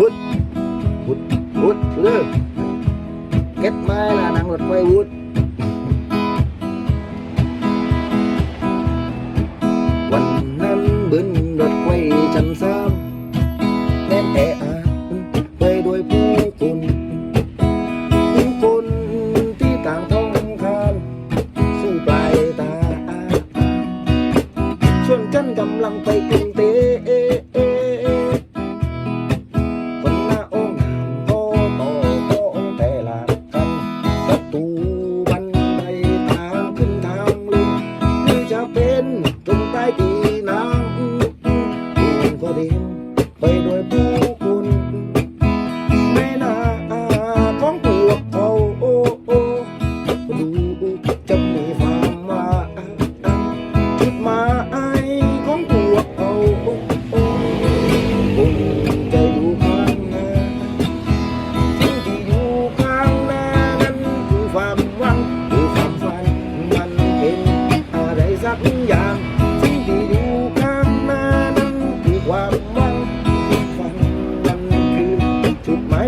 วุดวุดวุดเลิกเก็บไม้ละนังรถไฟวุดวันนั้นบินรถไฟชั้นสามแน่นแต่อาไปด้วยผู้คนผู้คนที่ต่างท้องคามสู้ปลายตาชวนกันกำลังไปกินเทพ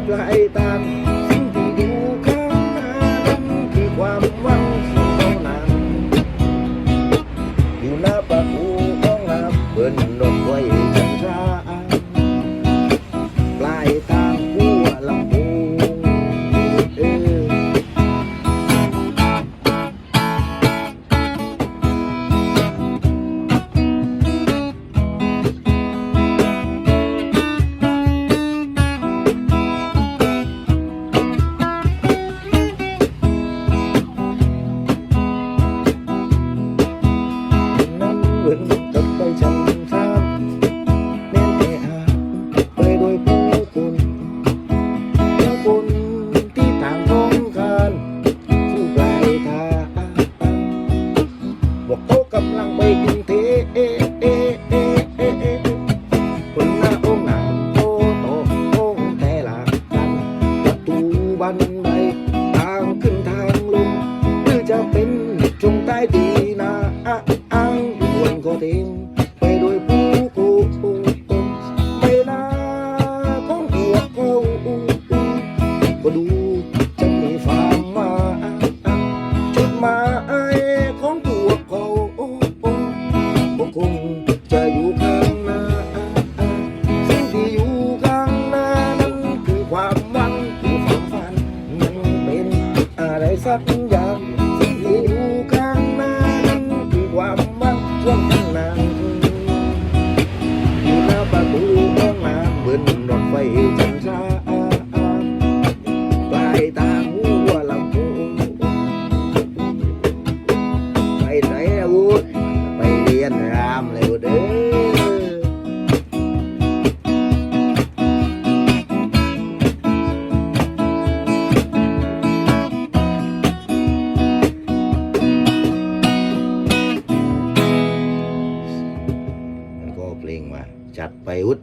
ปลายตาม เขากำลังไปกินเทคนหน้าองหนาโตโตองแต่ละกันประตูบันไดทางขึ้นทางลงหรือจะเป็นจงใต้ดี 发边也 จัดไปวุฒิ